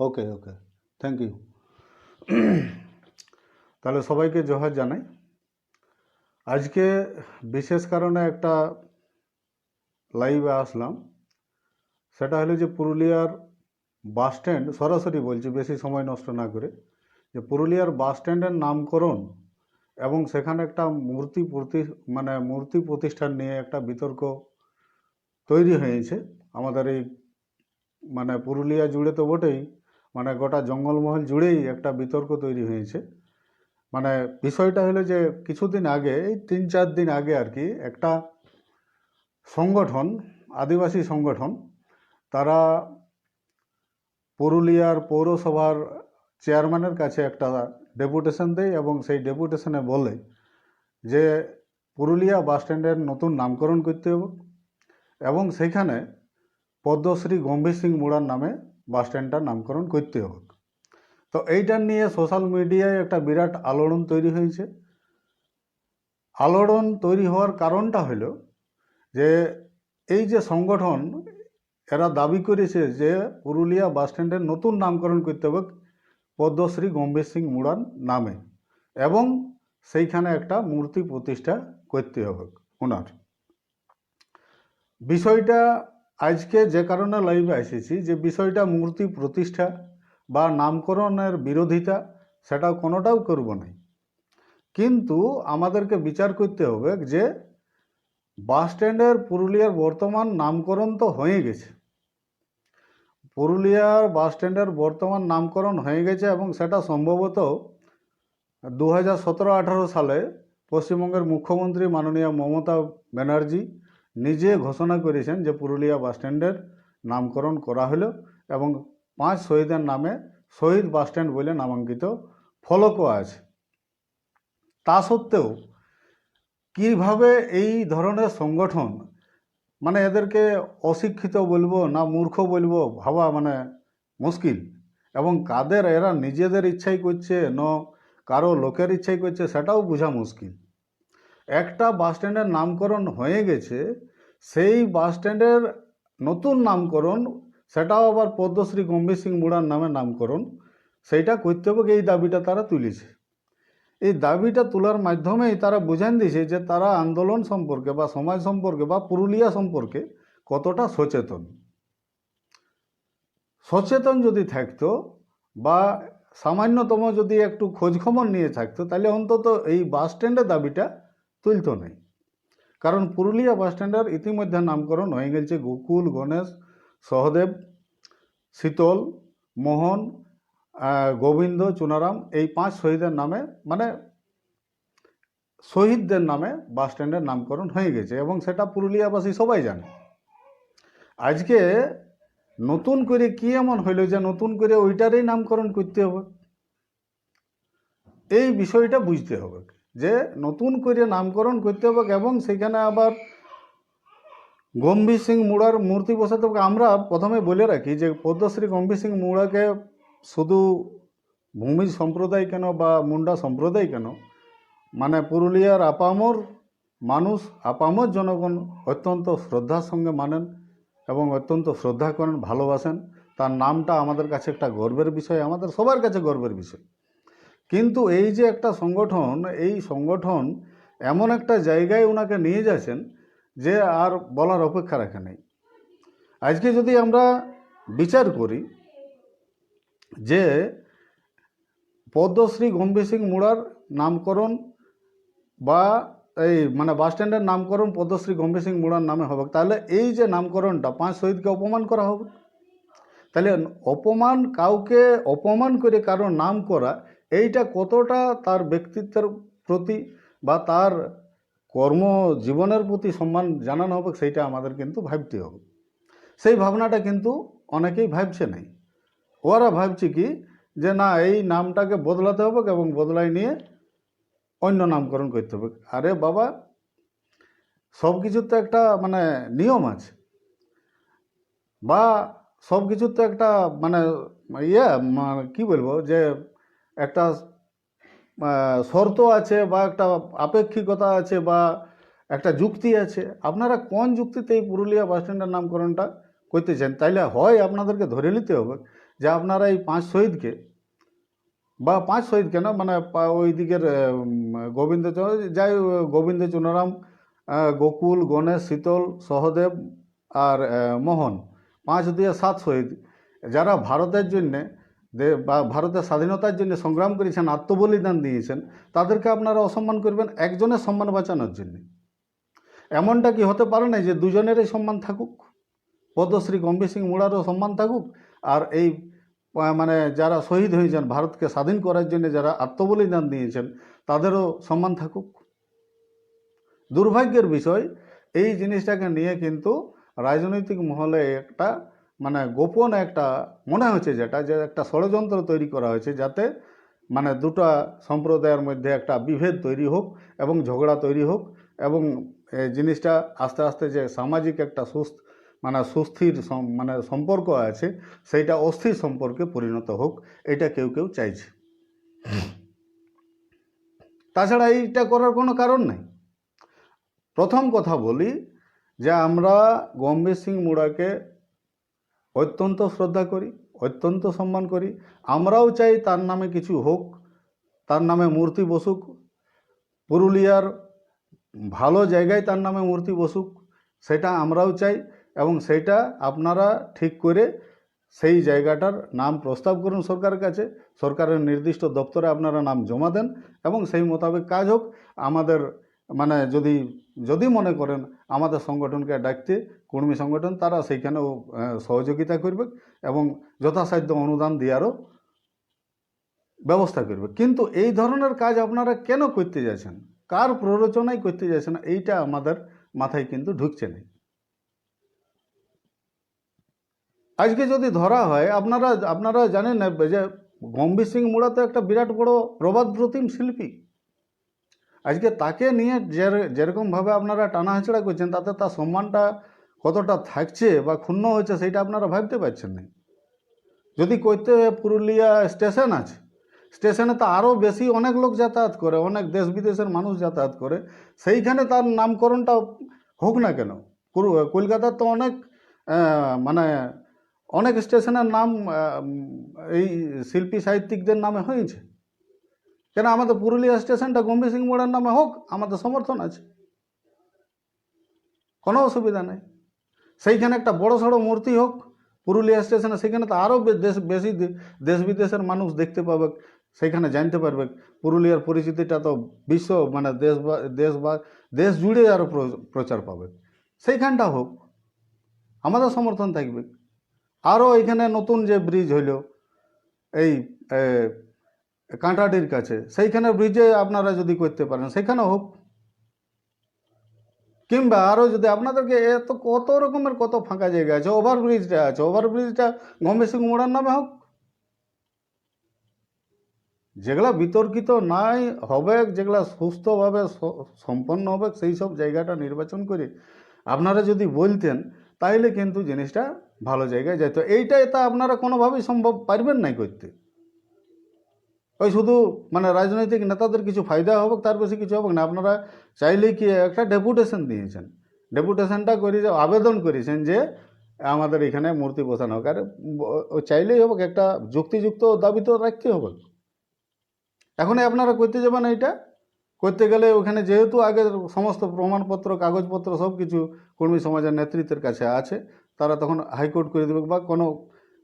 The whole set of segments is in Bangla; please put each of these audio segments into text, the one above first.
ওকে ওকে থ্যাংক ইউ তাহলে সবাইকে জোহার জানাই। আজকে বিশেষ কারণে একটা লাইভে আসলাম। সেটা হলো যে পুরুলিয়ার বাস স্ট্যান্ড সরাসরি বলছি, বেশি সময় নষ্ট না করে, যে পুরুলিয়ার বাস স্ট্যান্ডের নামকরণ এবং সেখানে একটা মূর্তি প্রতি মানে মূর্তি প্রতিষ্ঠান নিয়ে একটা বিতর্ক তৈরি হয়েছে। আমাদের এই মানে পুরুলিয়া জুড়ে তো বটেই মানে গোটা জঙ্গলমহল জুড়েই একটা বিতর্ক তৈরি হয়েছে। মানে বিষয়টা হলো যে কিছুদিন আগে, এই তিন চার দিন আগে আর কি, একটা সংগঠন, আদিবাসী সংগঠন, তারা পুরুলিয়ার পৌরসভার চেয়ারম্যানের কাছে একটা ডেপুটেশন দেয় এবং সেই ডেপুটেশনে বলে যে পুরুলিয়া বাস স্ট্যান্ডের নতুন নামকরণ করতে হবে এবং সেখানে পদ্মশ্রী গম্ভীর সিং মুড়ার নামে বাস স্ট্যান্ডটার নামকরণ করতে হবে। তো এইটা নিয়ে সোশ্যাল মিডিয়ায় একটা বিরাট আলোড়ন তৈরি হয়েছে। আলোড়ন তৈরি হওয়ার কারণটা হলো যে এই যে সংগঠন, এরা দাবি করেছে যে পুরুলিয়া বাস স্ট্যান্ডের নতুন নামকরণ করতে হবে পদ্মশ্রী গম্ভীর সিং মুড়ার নামে এবং সেইখানে একটা মূর্তি প্রতিষ্ঠা করতে হবে ওনার বিষয়টা আজকে যে কারণে লাইভে এসেছি, যে বিষয়টা মূর্তি প্রতিষ্ঠা বা নামকরণের বিরোধিতা সেটা কোনোটাও করব নাই। কিন্তু আমাদেরকে বিচার করতে হবে যে বাস স্ট্যান্ডের পুরুলিয়ার বর্তমান নামকরণ তো হয়ে গেছে। পুরুলিয়ার বাস স্ট্যান্ডের বর্তমান নামকরণ হয়ে গেছে এবং সেটা সম্ভবত দু হাজার সালে পশ্চিমবঙ্গের মুখ্যমন্ত্রী মাননীয় মমতা ব্যানার্জি নিজে ঘোষণা করেছেন যে পুরুলিয়া বাস স্ট্যান্ডের নামকরণ করা হলো এবং পাঁচ শহীদের নামে শহীদ বাস স্ট্যান্ড বলে নামাঙ্কিত ফলকও আছে। তা সত্ত্বেও কীভাবে এই ধরনের সংগঠন মানে এদেরকে অশিক্ষিত বলব না মূর্খ বলব ভাবা মানে মুশকিল এবং কাদের এরা নিজেদের ইচ্ছাই করছে ন কারও লোকের ইচ্ছাই করছে সেটাও বোঝা মুশকিল। একটা বাস স্ট্যান্ডের নামকরণ হয়ে গেছে সেই বাস স্ট্যান্ডের নতুন নামকরণ, সেটাও আবার পদ্মশ্রী গম্ভীর সিং মুড়ার নামে নামকরণ, সেইটা করতে হবে এই দাবিটা তারা তুলেছে? এই দাবিটা তোলার মাধ্যমেই তারা বুঝান দিয়েছে যে তারা আন্দোলন সম্পর্কে বা সমাজ সম্পর্কে বা পুরুলিয়া সম্পর্কে কতটা সচেতন। সচেতন যদি থাকতো বা সামান্যতম যদি একটু খোঁজখবর নিয়ে থাকতো, তাহলে অন্তত এই বাস স্ট্যান্ডের দাবিটা তুলতো নাই। কারণ পুরুলিয়া বাস স্ট্যান্ডের ইতিমধ্যে নামকরণ হয়ে গেছে গোকুল, গণেশ, সহদেব, শীতল, মোহন গোবিন্দ, চুনারাম, এই পাঁচ শহীদের নামে মানে শহীদদের নামে বাস স্ট্যান্ডের নামকরণ হয়ে গেছে এবং সেটা পুরুলিয়াবাসী সবাই জানে। আজকে নতুন করে কি এমন হইল যে নতুন করে ওইটারই নামকরণ করতে হবে? এই বিষয়টা বুঝতে হবে। যে নতুন করে নামকরণ করতে হবে এবং সেখানে আবার গম্ভীর সিং মুড়ার মূর্তি বসাতে হবে। আমরা প্রথমে বলে রাখি যে পদ্মশ্রী গম্ভীর সিং মুড়াকে শুধু ভূমিজ সম্প্রদায় কেন বা মুন্ডা সম্প্রদায় কেন? মানে পুরুলিয়ার আপামর মানুষ, আপামর জনগণ অত্যন্ত শ্রদ্ধার সঙ্গে মানেন এবং অত্যন্ত শ্রদ্ধা করেন, ভালোবাসেন। তার নামটা আমাদের কাছে একটা গর্বের বিষয়, আমাদের সবার কাছে গর্বের বিষয়। কিন্তু এই যে একটা সংগঠন, এই সংগঠন এমন একটা জায়গায় ওনাকে নিয়ে যাচ্ছেন যে আর বলার অপেক্ষা রাখে নেই। আজকে যদি আমরা বিচার করি যে পদ্মশ্রী গম্ভীর সিং মুড়ার নামকরণ বা এই মানে বাস স্ট্যান্ডের নামকরণ পদ্মশ্রী গম্ভীর সিং মুড়ার নামে হবে, তাহলে এই যে নামকরণটা পাঁচ শহীদকে অপমান করা হবে? তাহলে অপমান কাউকে অপমান করে কারও নাম করা এইটা কতটা তার ব্যক্তিত্বের প্রতি বা তার কর্মজীবনের প্রতি সম্মান জানানো হবে সেইটা আমাদের কিন্তু ভাবতে হবে। সেই ভাবনাটা কিন্তু অনেকেই ভাবছে নাই। ওরা ভাবছে কি যে না, এই নামটাকে বদলাতে হবে এবং বদলাই নিয়ে অন্য নামকরণ করতে হবে। আরে বাবা সব কিছুর তো একটা মানে নিয়ম আছে। বা সব কিছুর তো একটা মানে ইয়ে মানে কি বলব যে একটা শর্ত আছে বা একটা আপেক্ষিকতা আছে বা একটা যুক্তি আছে। আপনারা কোন যুক্তিতে এই পুরুলিয়া বাস স্ট্যান্ডের নামকরণটা করতে চান তাইলে হয় আপনাদেরকে ধরে নিতে হবে যে আপনারা এই পাঁচ শহীদকে বা পাঁচ শহীদ কেন মানে ওই দিকের গোবিন্দ যাই গোবিন্দ চুনারাম গোকুল, গণেশ, শীতল, সহদেব আর মোহন, পাঁচ দিয়ে সাত শহীদ। যারা ভারতের জন্যে বা ভারতের স্বাধীনতার জন্য সংগ্রাম করেছেন, আত্মবলিদান দিয়েছেন, তাদেরকে আপনারা অসম্মান করবেন, একজনের সম্মান বাঁচানোর জন্য। এমনটা কি হতে পারে না যে দুজনেরই সম্মান থাকুক? পদ্মশ্রী গম্ভীর সিং মুড়ারও সম্মান থাকুক, আর এই মানে যারা শহীদ হয়েছেন, ভারতকে স্বাধীন করার জন্য যারা আত্মবলিদান দিয়েছেন, তাদেরও সম্মান থাকুক? দুর্ভাগ্যের বিষয়, এই জিনিসটাকে নিয়ে কিন্তু রাজনৈতিক মহলে একটা মানে গোপন একটা মনে হয়েছে যেটা, যে একটা ষড়যন্ত্র তৈরি করা হয়েছে যাতে মানে দুটা সম্প্রদায়ের মধ্যে একটা বিভেদ তৈরি হোক এবং ঝগড়া তৈরি হোক এবং এই জিনিসটা আস্তে আস্তে যে সামাজিক একটা সুস্থ মানে সুস্থির মানে সম্পর্ক আছে, সেইটা অস্থির সম্পর্কে পরিণত হোক, এটা কেউ কেউ চাইছে। তাছাড়া এইটা করার কোনো কারণ নেই। প্রথম কথা বলি যে আমরা গম্ভীর সিং মুড়াকে অত্যন্ত শ্রদ্ধা করি, অত্যন্ত সম্মান করি। আমরাও চাই তার নামে কিছু হোক, তার নামে মূর্তি বসুক। পুরুলিয়ার ভালো জায়গায় তার নামে মূর্তি বসুক, সেটা আমরাও চাই এবং সেটা আপনারা ঠিক করে সেই জায়গাটার নাম প্রস্তাব করুন সরকারের কাছে। সরকারের নির্দিষ্ট দপ্তরে আপনারা নাম জমা দেন এবং সেই মোতাবেক কাজ হোক। আমাদের মানে যদি যদি মনে করেন আমাদের সংগঠনকে ডাকতে কর্মী সংগঠন, তারা সেইখানেও সহযোগিতা করবে এবং যথাসাধ্য অনুদান দেওয়ারও ব্যবস্থা করবে। কিন্তু এই ধরনের কাজ আপনারা কেন করতে যাচ্ছেন? কার প্ররোচনায় করতে যাচ্ছেন? এইটা আমাদের মাথায় কিন্তু ঢুকছে না। আজকে যদি ধরা হয়, আপনারা আপনারা জানেন যে গম্ভীর সিং মুড়া তো একটা বিরাট বড় প্রবাদ প্রতিম শিল্পী। আজকে তাকে নিয়ে যে যেরকমভাবে আপনারা টানা হেঁচড়া করছেন, তাতে তার সম্মানটা কতটা থাকছে বা ক্ষুণ্ণ হচ্ছে সেটা আপনারা ভাবতে পারছেন না। যদি করতে পুরুলিয়া স্টেশন আছে, স্টেশনে তো আরও বেশি অনেক লোক যাতায়াত করে, অনেক দেশ বিদেশের মানুষ যাতায়াত করে, সেইখানে তার নামকরণটা হোক না কেন। কলকাতার তো অনেক মানে অনেক স্টেশনের নাম এই শিল্পী সাহিত্যিকদের নামে হয়েছে। কেন আমাদের পুরুলিয়া স্টেশনটা গম্ভীর সিং মোড়ার নামে হোক, আমাদের সমর্থন আছে। কোনো অসুবিধা নেই। সেইখানে একটা বড় সড়ো মূর্তি হোক, পুরুলিয়া স্টেশনে সেখানে তো আরও দেশ বেশি দেশ বিদেশের মানুষ দেখতে পাবে, সেইখানে জানতে পারবে। পুরুলিয়ার পরিচিতিটা তো বিশ্ব মানে দেশ বা দেশ বা দেশ জুড়ে আরও প্রচার পাবে। সেইখানটা হোক, আমাদের সমর্থন থাকবে। আরও এখানে নতুন যে ব্রিজ হইল, এই কাঁটাডির কাছে। সেইখানে ব্রিজে আপনারা যদি করতে পারেন সেখানে হোক। কিংবা আরও যদি আপনাদেরকে এত, কত রকমের কত ফাঁকা জায়গা আছে ওভারব্রিজটা আছে। ওভারব্রিজটা সিং মোড়ার নামে হোক। যেগুলা বিতর্কিত নাই, হবে, যেগুলা সুস্থভাবে সম্পন্ন হবে, সেই সব জায়গাটা নির্বাচন করে আপনারা যদি বলতেন, তাইলে কিন্তু জিনিসটা ভালো জায়গায় যেত এইটা এটা আপনারা কোনোভাবেই সম্ভব পারবেন নাই করতে। ওই শুধু মানে রাজনৈতিক নেতাদের কিছু ফায়দা হবে তার বেশি কিছু হবে না। আপনারা চাইলেই কি একটা ডেপুটেশন দিয়েছেন। ডেপুটেশনটা করে আবেদন করেছেন যে, আমাদের এখানে মূর্তি বসানো হোক। আর চাইলেই হবে একটা যুক্তিযুক্ত দাবি তো রাখতে হবে এখনই আপনারা করতে যাবেন এইটা। করতে গেলে ওখানে যেহেতু আগে সমস্ত প্রমাণপত্র, কাগজপত্র সব কিছু কর্মী সমাজের নেতৃত্বের কাছে আছে, তারা তখন হাইকোর্ট করে দেবে বা কোনো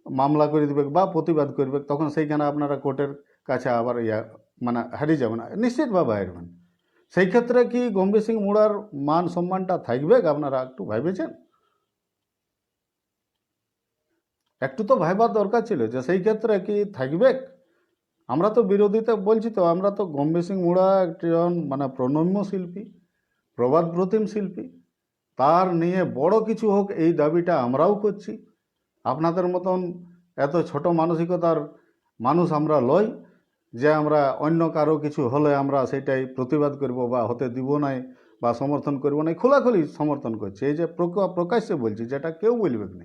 মামলা করে দেবে বা প্রতিবাদ করবে, তখন সেইখানে আপনারা কোর্টের কাছে আবার ইয়া মানে হারিয়ে যাবেন নিশ্চিতভাবে হারবেন। সেই ক্ষেত্রে কি গম্ভীর সিং মুড়ার মান সম্মানটা থাকবে আপনারা একটু ভেবেছেন একটু তো ভাইবার দরকার ছিল যে সেই ক্ষেত্রে কি থাকবে? আমরা তো বিরোধিতা বলছি তো, আমরা তো গম্ভীর সিং মুড়া একজন মানে প্রণম্য শিল্পী প্রবাদ প্রতিম শিল্পী। তার নিয়ে বড় কিছু হোক, এই দাবিটা আমরাও করছি। আপনাদের মতন এত ছোট মানসিকতার মানুষ আমরা লই। যে আমরা অন্য কারও কিছু হলে আমরা সেটাই প্রতিবাদ করব বা হতে দিব নাই বা সমর্থন করব নাই, খোলাখুলি সমর্থন করছি। এই যে প্রকাশ্যে বলছি, যেটা কেউ বলবে না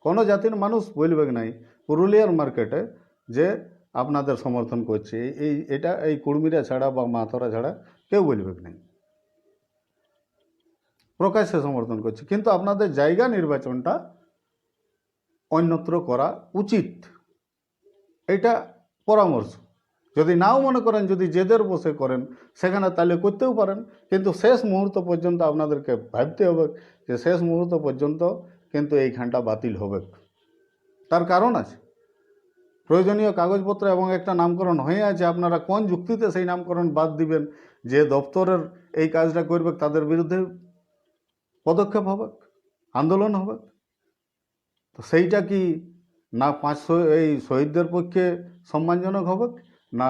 কোনো জাতির মানুষ বলবে নাই পুরুলিয়ার মার্কেটে যে আপনাদের সমর্থন করছে। এই- এই এটা এই কুর্মীরা ছাড়া বা মাথরা ছাড়া কেউ বলবে নাই। প্রকাশ্যে সমর্থন করছে। কিন্তু আপনাদের জায়গা নির্বাচনটা অন্যত্র করা উচিত। এটা পরামর্শ। যদি নাও মনে করেন, যদি জেদের বসে করেন, সেখানে তাহলে করতেও পারেন। কিন্তু শেষ মুহূর্ত পর্যন্ত আপনাদেরকে ভাবতে হবে যে শেষ মুহূর্ত পর্যন্ত কিন্তু এইখানটা বাতিল হবে। তার কারণ আছে। প্রয়োজনীয় কাগজপত্র এবং একটা নামকরণ হয়ে আছে। আপনারা কোন যুক্তিতে সেই নামকরণ বাদ দিবেন? যে দপ্তরের এই কাজটা করবে, তাদের বিরুদ্ধে পদক্ষেপ হবে, আন্দোলন হবে। তো সেইটা কি না পাঁচশো এই শহীদদের পক্ষে সম্মানজনক হবে? না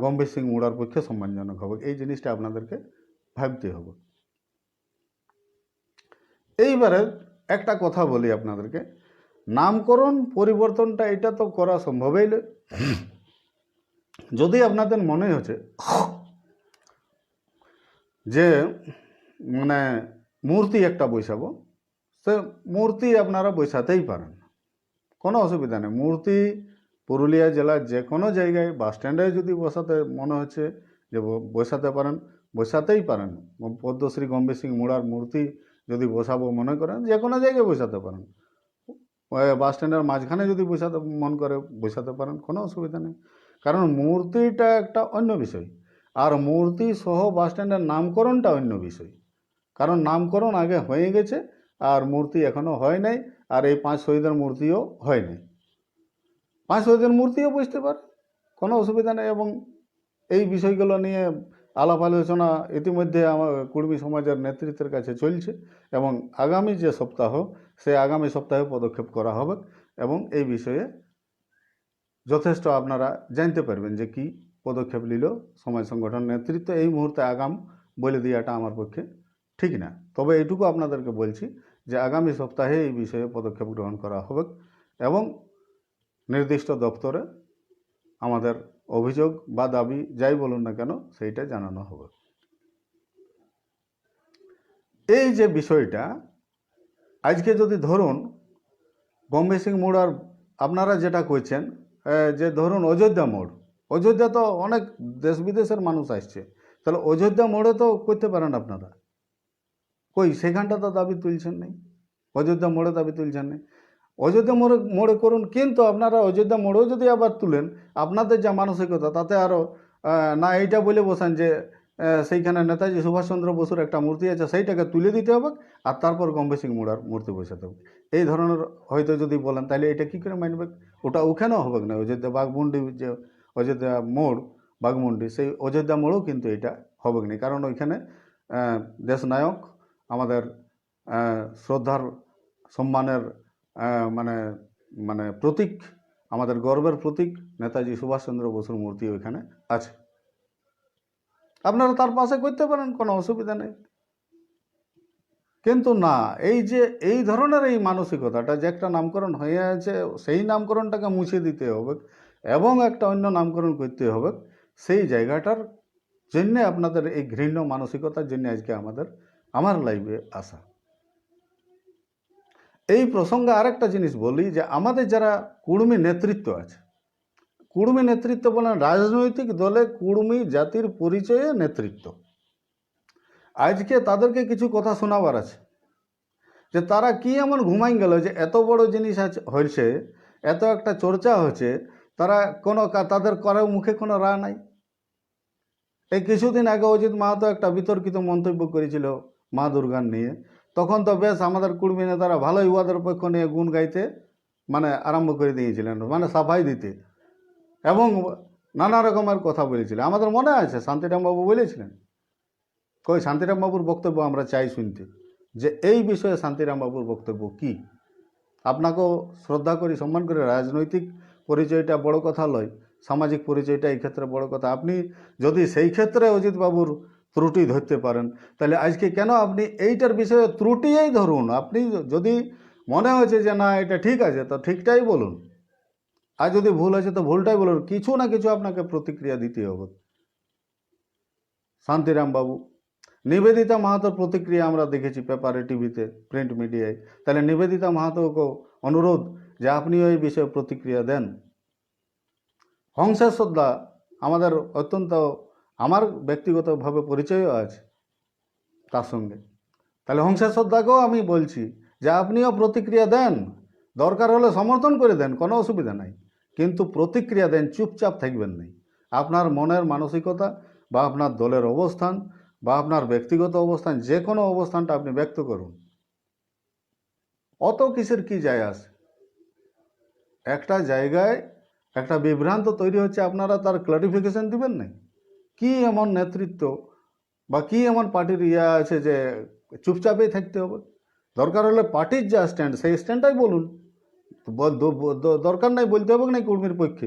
গম্ভীর সিং মুড়ার পক্ষে সম্মানজনক হবে। এই জিনিসটা আপনাদেরকে ভাবতে হবে। এইবারে একটা কথা বলি আপনাদেরকে। নামকরণ পরিবর্তনটা এটা তো করা সম্ভবই নয়। যদি আপনাদের মনে হচ্ছে যে মানে মূর্তি একটা বৈশাবো, সে মূর্তি আপনারা বৈশাতেই পারেন। কোনো অসুবিধা নেই। মূর্তি পুরুলিয়া জেলার যে কোনো জায়গায় বাস স্ট্যান্ডে যদি বসাতে মনে হচ্ছে যে বসাতে পারেন, বসাতেই পারেন। পদ্মশ্রী, গম্ভীর সিং, মুড়ার মূর্তি যদি বসাবো মনে করেন, যে কোনো জায়গায় বসাতে পারেন। বাস স্ট্যান্ডের মাঝখানে যদি বসাতে মন করে, বসাতে পারেন, কোনো অসুবিধা নেই। কারণ মূর্তিটা একটা অন্য বিষয়, আর মূর্তি সহ বাস স্ট্যান্ডের নামকরণটা অন্য বিষয়। কারণ নামকরণ আগে হয়ে গেছে, আর মূর্তি এখনও হয় নাই, আর এই পাঁচ শহীদের মূর্তিও হয় নাই। পাঁচ শহীদের মূর্তিও বুঝতে পারে, কোনো অসুবিধা নেই। এবং এই বিষয়গুলো নিয়ে আলাপ আলোচনা ইতিমধ্যে আমার কুর্মী সমাজের নেতৃত্বের কাছে চলছে এবং আগামী যে সপ্তাহ, সে আগামী সপ্তাহে পদক্ষেপ করা হবে এবং এই বিষয়ে যথেষ্ট আপনারা জানতে পারবেন যে কি পদক্ষেপ নিল সমাজ সংগঠন নেতৃত্ব এই মুহূর্তে আগাম বলে দেওয়াটা আমার পক্ষে ঠিক না। তবে এইটুকু আপনাদেরকে বলছি যে আগামী সপ্তাহে এই বিষয়ে পদক্ষেপ গ্রহণ করা হবে এবং নির্দিষ্ট দপ্তরে আমাদের অভিযোগ বা দাবি যাই বলুন না কেন, সেইটা জানানো হবে। এই যে বিষয়টা, আজকে যদি ধরুন বম্বে সিং মোড় আর আপনারা যেটা কইছেন যে ধরুন অযোধ্যা মোড়, অযোধ্যা তো অনেক দেশ বিদেশের মানুষ আসছে, তাহলে অযোধ্যা মোড়ে তো করতে পারেন আপনারা। কই, সেখানটা তো দাবি তুলছেন নেই? অযোধ্যা মোড়ে দাবি তুলছেন নেই? অযোধ্যা মোড়ে মোড়ে করুন, কিন্তু আপনারা অযোধ্যা মোড়েও যদি আবার তুলেন, আপনাদের যা মানসিকতা, তাতে আরও না এইটা বলে বসান যে সেইখানে নেতাজি সুভাষচন্দ্র বসুর একটা মূর্তি আছে, সেইটাকে তুলে দিতে হবে, আর তারপর গম্ভীর সিং মোড়ার মূর্তি বসাতে হবে। এই ধরনের হয়তো যদি বলেন, তাহলে এটা কী করে মানবে ওটা ওখানেও হবে না, অযোধ্যা বাঘমুন্ডি যে অযোধ্যা মোড়, বাঘমুন্ডি, সেই অযোধ্যা মোড়ও কিন্তু এটা হবে না কারণ ওইখানে দেশনায়ক, আমাদের শ্রদ্ধার, সম্মানের মানে মানে প্রতীক, আমাদের গর্বের প্রতীক নেতাজি সুভাষচন্দ্র বসুর মূর্তি ওইখানে আছে। আপনারা তার পাশে করতে পারেন, কোনো অসুবিধা নেই। কিন্তু না, এই যে, এই ধরনের এই মানসিকতাটা যে একটা নামকরণ হয়ে আছে, সেই নামকরণটাকে মুছে দিতে হবে এবং একটা অন্য নামকরণ করতে হবে, সেই জায়গাটার জন্যে আপনাদের এই ঘৃণ্য মানসিকতার জন্য আজকে আমাদের, আমার লাইভে আসা। এই প্রসঙ্গে আরেকটা জিনিস বলি যে আমাদের যারা কুর্মী নেতৃত্ব আছে, কুর্মী নেতৃত্ব বলেন রাজনৈতিক দলে কুর্মী জাতির পরিচয়ে নেতৃত্ব। আজকে তাদেরকে কিছু কথা শোনাবার আছে যে তারা কি এমন ঘুমাই গেল যে এত বড় জিনিস আছে হয়েছে, এত একটা চর্চা হচ্ছে তারা কোনো তাদের করার মুখে কোনো রা নাই। এই কিছুদিন আগে অজিত মাহাতো একটা বিতর্কিত মন্তব্য করেছিল মা দুর্গার নিয়ে তখন তো বেশ আমাদের কুর্মী নেতারা ভালোই উহাদের পক্ষ নিয়ে গুণ গাইতে মানে আরম্ভ করে দিয়েছিলেন মানে সাফাই দিতে। এবং নানা রকমের কথা বলেছিলেন। আমাদের মনে আছে, শান্তিরাম বাবু বলেছিলেন, কই শান্তিরাম বাবুর বক্তব্য আমরা চাই শুনতে, যে এই বিষয়ে শান্তিরাম বাবুর বক্তব্য কি? আপনাকেও শ্রদ্ধা করি, সম্মান করে, রাজনৈতিক পরিচয়টা বড় কথা লয়, সামাজিক পরিচয়টা এই ক্ষেত্রে বড় কথা। আপনি যদি সেই ক্ষেত্রে অজিত বাবুর ত্রুটি ধরতে পারেন। তাহলে আজকে কেন আপনি এইটার বিষয়ে ত্রুটিই ধরুন? আপনি যদি মনে হয়েছে যে না, এটা ঠিক আছে, তো ঠিকটাই বলুন। আর যদি ভুল আছে তো ভুলটাই বলুন। কিছু না কিছু আপনাকে প্রতিক্রিয়া দিতে হবে। শান্তিরাম বাবু নিবেদিতা মাহাতোর প্রতিক্রিয়া আমরা দেখেছি পেপারে, টিভিতে, প্রিন্ট মিডিয়ায়। তাহলে নিবেদিতা মাহাতোকে অনুরোধ যে আপনিও এই বিষয়ে প্রতিক্রিয়া দেন। হংসেশ্বর দা আমাদের অত্যন্ত আমার ব্যক্তিগতভাবে পরিচয়ও আছে তার সঙ্গে। তাহলে হংসেশ্বর শ্রদ্ধাকেও আমি বলছি যে আপনিও প্রতিক্রিয়া দেন। দরকার হলে সমর্থন করে দেন, কোনো অসুবিধা নাই। কিন্তু প্রতিক্রিয়া দেন, চুপচাপ থাকবেন নাই আপনার মনের মানসিকতা বা আপনার দলের অবস্থান বা আপনার ব্যক্তিগত অবস্থান, যে কোনো অবস্থানটা আপনি ব্যক্ত করুন। অত কিসের কি যায় আসে একটা জায়গায় একটা বিভ্রান্ত তৈরি হচ্ছে, আপনারা তার ক্লারিফিকেশন দিবেন না? কি এমন নেতৃত্ব বা কি এমন পার্টির ইয়ে আছে যে চুপচাপেই থাকতে হবে? দরকার হলে পার্টির যা স্ট্যান্ড সেই স্ট্যান্ডটাই বলুন। দরকার নাই, বলতে হবে না কর্মীর পক্ষে?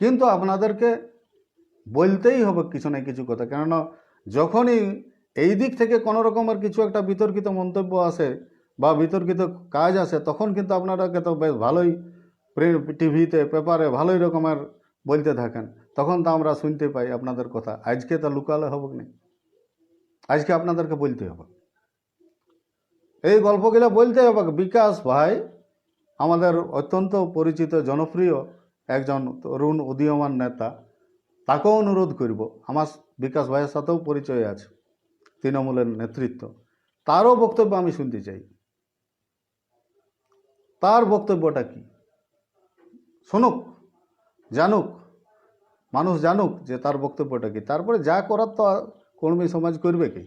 কিন্তু আপনাদেরকে বলতেই হবে কিছু না কিছু কথা, কেননা যখনই এই দিক থেকে কোনো রকমের কিছু একটা বিতর্কিত মন্তব্য আসে বা বিতর্কিত কাজ আসে, তখন কিন্তু আপনারাকে তো বেশ ভালোই টিভিতে, পেপারে ভালোই রকমের বলতে থাকেন। তখন তো আমরা শুনতে পাই আপনাদের কথা। আজকে তা লুকালে হবে না আজকে আপনাদেরকে বলতে হবে। এই গল্পগুলো বলতে হবে বিকাশ ভাই আমাদের অত্যন্ত পরিচিত, জনপ্রিয় একজন তরুণ উদীয়মান নেতা, তাকেও অনুরোধ করব, আমার বিকাশ ভাইয়ের সাথেও পরিচয় আছে, তৃণমূলের নেতৃত্ব। তারও বক্তব্য আমি শুনতে চাই। তার বক্তব্যটা কি? শুনুক, জানুক। মানুষ জানুক যে তার বক্তব্যটা কি। তারপরে যা করার তো কর্মী সমাজ করবে কি।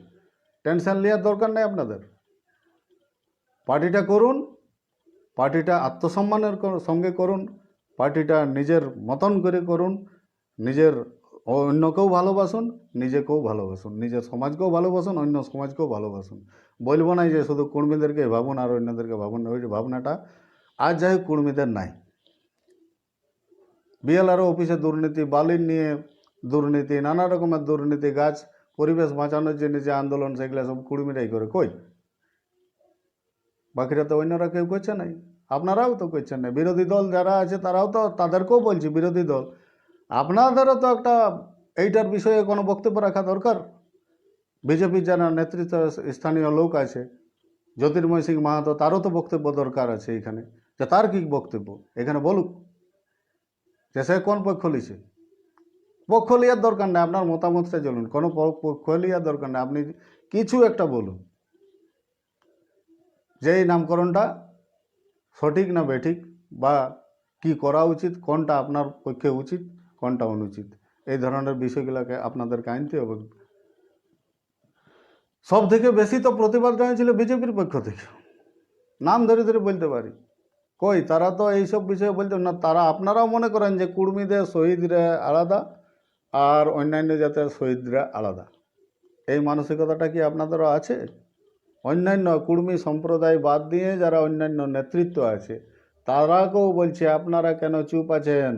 টেনশন নেওয়ার দরকার নেই আপনাদের। পার্টিটা করুন, পার্টিটা আত্মসম্মানের সঙ্গে করুন, পার্টিটা নিজের মতন করে করুন, নিজের অন্যকেও ভালোবাসুন, নিজেকেও ভালোবাসুন, নিজের সমাজকেও ভালোবাসুন, অন্য সমাজকেও ভালোবাসুন। বলব না যে শুধু কর্মীদেরকে ভাবুন আর অন্যদেরকে ভাবুন ওই ভাবনাটা। আজ যাই হোক, কর্মীদের নাই। বিএলআরও অফিসে দুর্নীতি, বালির নিয়ে দুর্নীতি, নানা রকমের দুর্নীতি, গাছ, পরিবেশ বাঁচানোর জন্য যে আন্দোলন, সেগুলো সব কুড়মিরাই করে। কই? বাকিরা তো অন্যরা কেউ করছে নাই। আপনারাও তো করছেন না বিরোধী দল যারা আছে, তারাও তো তাদেরকেও বলছি, বিরোধী দল। আপনাদেরও তো একটা এইটার বিষয়ে কোনো বক্তব্য রাখা দরকার? বিজেপির যারা নেতৃত্ব, স্থানীয় লোক আছে, জ্যোতির্ময় সিং মাহাতো, তারও তো বক্তব্য দরকার আছে এখানে। যে তার কি বক্তব্য? এখানে বলুক। সে কোন পক্ষ লিছে? পক্ষ লিয়ার দরকার নেই, আপনার মতামতটা চলুন। কোনো পক্ষ লিয়ার দরকার নেই, আপনি কিছু একটা বলুন। যে এই নামকরণটা সঠিক না বেঠিক, বা কি করা উচিত, কোনটা আপনার পক্ষে উচিত, কোনটা অনুচিত, এই ধরনের বিষয়গুলোকে আপনাদেরকে আনতে হবে। সব থেকে বেশি তো প্রতিবাদ জানিয়েছিল বিজেপির পক্ষ থেকে। নাম ধরে ধরে বলতে পারি। কই, তারা তো এইসব বিষয়ে বলতে না, তারা আপনারাও মনে করেন যে কুর্মীদের শহীদরা আলাদা আর অন্যান্য জাতের শহীদরা আলাদা। এই মানসিকতাটা কি আপনাদেরও আছে? অন্যান্য কুর্মী সম্প্রদায় বাদ দিয়ে যারা অন্যান্য নেতৃত্ব আছে, তারাকেও বলছে, আপনারা কেন চুপ আছেন?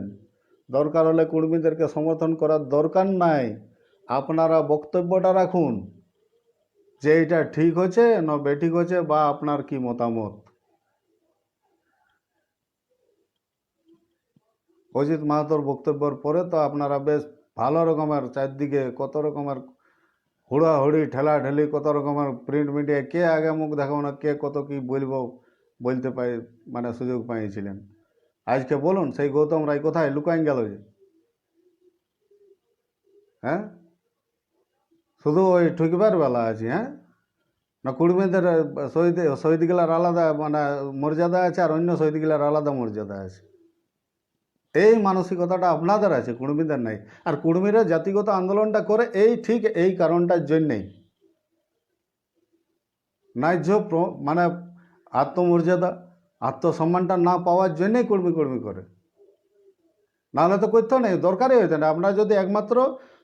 দরকার হলে কুর্মীদেরকে সমর্থন করার দরকার নাই। আপনারা বক্তব্যটা রাখুন, যে এটা ঠিক হচ্ছে, না বেঠিক হচ্ছে, বা আপনার কি মতামত? অজিত মাহাতোর বক্তব্যের পরে তো আপনারা বেশ ভালো রকমের চারদিকে কত রকমের হুড়াহুড়ি, ঠেলাঠেলি, কত রকমের প্রিন্ট মিডিয়ায় কে আগে মুখ দেখাবো না, কে কত কি বলব, বলতে পাই মানে সুযোগ পাইছিলেন। আজকে বলুন, সেই গৌতম রায় কোথায়? লুকাইন গেল যে। হ্যাঁ? শুধু ওই ঠুকবার বেলা আছে হ্যাঁ? না কুড়িমেদের শহীদ শহীদগুলার আলাদা মানে মর্যাদা আছে আর অন্য শহীদগুলার আলাদা মর্যাদা আছে। এই মানসিকতাটা আপনাদের আছে, কুর্মীদের নাই। আর কুর্মীরা জাতিগত আন্দোলনটা করে এই ঠিক এই কারণটার জন্যেই। ন্যায্য মানে আত্মমর্যাদা, আত্মসম্মানটা না পাওয়ার জন্যেই কর্মী কর্মী করে। নাহলে তো করতেও নেই দরকারই হইতে না। আপনারা যদি একমাত্র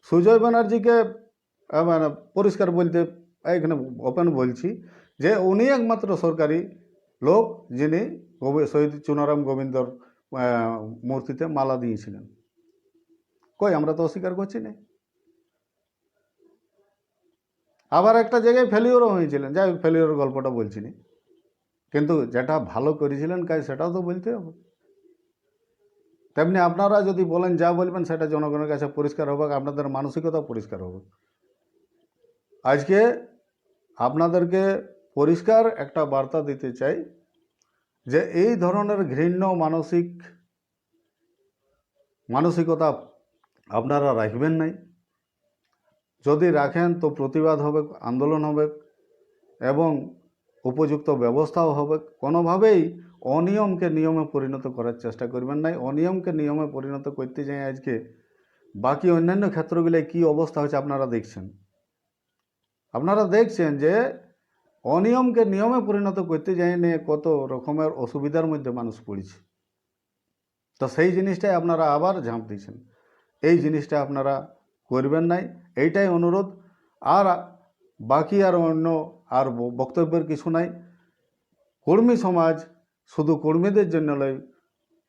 সুজয় ব্যানার্জিকে মানে পরিষ্কার বলতে এখানে ওপেন বলছি, যে উনি একমাত্র সরকারি লোক যিনি শহীদ চুনারাম গোবিন্দর মূর্তিতে মালা দিয়েছিলেন। কই, আমরা তো অস্বীকার করছি না। আবার একটা জায়গায় ফেলিওরও হয়েছিলেন। যাই ফেলিওর গল্পটা বলছি না। কিন্তু যেটা ভালো করেছিলেন কাজ, সেটাও তো বলতে হবে। তেমনি আপনারা যদি বলেন, যা বলবেন, সেটা জনগণের কাছে পরিষ্কার হবে আপনাদের মানসিকতা পরিষ্কার হবে আজকে আপনাদেরকে পরিষ্কার একটা বার্তা দিতে চাই। যে এই ধরনের ঘৃণ্য মানসিক মানসিকতা আপনারা রাখবেন নাই। যদি রাখেন তো প্রতিবাদ হবে, আন্দোলন হবে এবং উপযুক্ত ব্যবস্থাও হবে। কোনোভাবেই অনিয়মকে নিয়মে পরিণত করার চেষ্টা করবেন নাই। অনিয়মকে নিয়মে পরিণত করতে যাই আজকে। বাকি অন্যান্য ক্ষেত্রগুলোয় কী অবস্থা হচ্ছে আপনারা দেখছেন। আপনারা দেখছেন যে অনিয়মকে নিয়মে পরিণত করতে যাই নিয়ে কত রকমের অসুবিধার মধ্যে মানুষ পড়েছে। তো সেই জিনিসটাই আপনারা আবার ঝাঁপ দিয়েছেন। এই জিনিসটা আপনারা করবেন নাই, এইটাই অনুরোধ। আর বাকি আর অন্য আর বক্তব্যের কিছু নাই। কর্মী সমাজ শুধু কর্মীদের জন্য নয়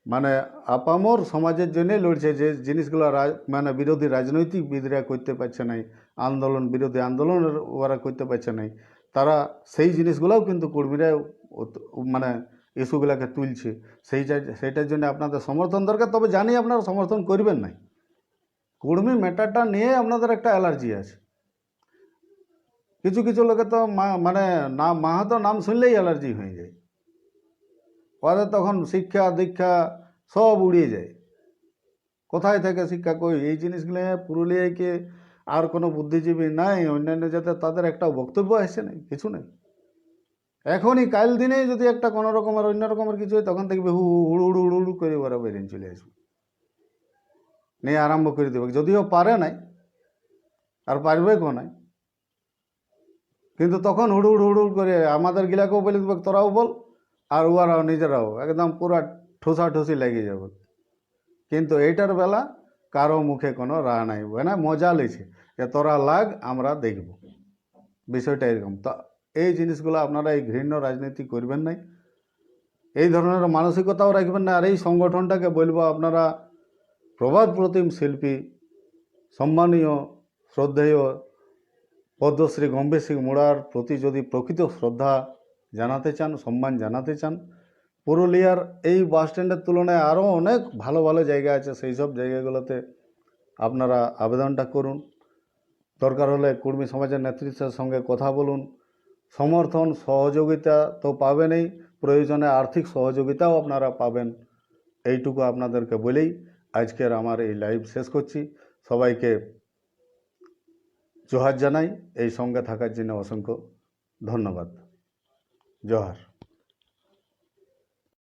মানে আপামর সমাজের জন্যই লড়ছে যে জিনিসগুলো মানে বিরোধী রাজনৈতিকবিদরা করতে পারছে নাই, আন্দোলন, বিরোধী আন্দোলনের ওরা করতে পারছে নাই। তারা সেই জিনিসগুলোও কিন্তু কর্মীরা মানে ইস্যুগুলোকে তুলছে। সেই যা- সেইটার জন্য আপনাদের সমর্থন দরকার, তবে জানি আপনারা সমর্থন করবেন নাই। কর্মী ম্যাটারটা নিয়ে আপনাদের একটা অ্যালার্জি আছে। কিছু কিছু লোকে তো মানে নাম মাহাতো নাম শুনলেই অ্যালার্জি হয়ে যায়। ওদের তখন শিক্ষা, দীক্ষা সব উড়িয়ে যায়। কোথায় থেকে শিক্ষা কই? এই জিনিসগুলো পুরুলিয়াকে আর কোনো বুদ্ধিজীবী নাই, অন্যান্য যাতে তাদের একটা বক্তব্য আসছে না কিছু নেই। এখনই কাল দিনেই যদি একটা কোনো রকমের অন্য রকমের কিছু হয়, তখন দেখবে হু হুড়ু হুড়ু হুড়ু হুড়ু করে ওরা বেরিয়ে চলে আসবে। নিয়ে আরম্ভ করে দেবে। যদিও পারে নাই, আর পারবে কো নাই। কিন্তু তখন হুড়ু হুড়ু হুড়ু করে আমাদের গিলাকেও বলে দেবে, তোরাও বল, আর ওরাও নিজেরাও। একদম পুরা ঠুসাঠুসি লেগে যাবে। কিন্তু এইটার বেলা কারও মুখে কোনো রা নাই মানে মজা লেছে যে তোরা লাগ, আমরা দেখব। বিষয়টা এরকম। তো এই জিনিসগুলো আপনারা এই ঘৃণ্য রাজনীতি করবেন নাই। এই ধরনের মানসিকতাও রাখবেন না। আর এই সংগঠনটাকে বলব আপনারা প্রবাদ প্রতিম শিল্পী, সম্মানীয়, শ্রদ্ধেয় পদ্মশ্রী গম্ভীর সিং মুড়ার প্রতি যদি প্রকৃত শ্রদ্ধা জানাতে চান, সম্মান জানাতে চান পুরুলিয়ার এই বাস স্ট্যান্ডের তুলনায় আরও অনেক ভালো ভালো জায়গা আছে, সেই সব জায়গাগুলোতে আপনারা আবেদনটা করুন। দরকার হলে কর্মী সমাজের নেতৃত্বের সঙ্গে কথা বলুন। সমর্থন, সহযোগিতা তো পাবেনই, প্রয়োজনে আর্থিক সহযোগিতাও আপনারা পাবেন। এইটুকু আপনাদেরকে বলেই আজকের আমার এই লাইভ শেষ করছি। সবাইকে জোহার জানাই, এই সঙ্গে থাকার জন্য অসংখ্য ধন্যবাদ। জোহার।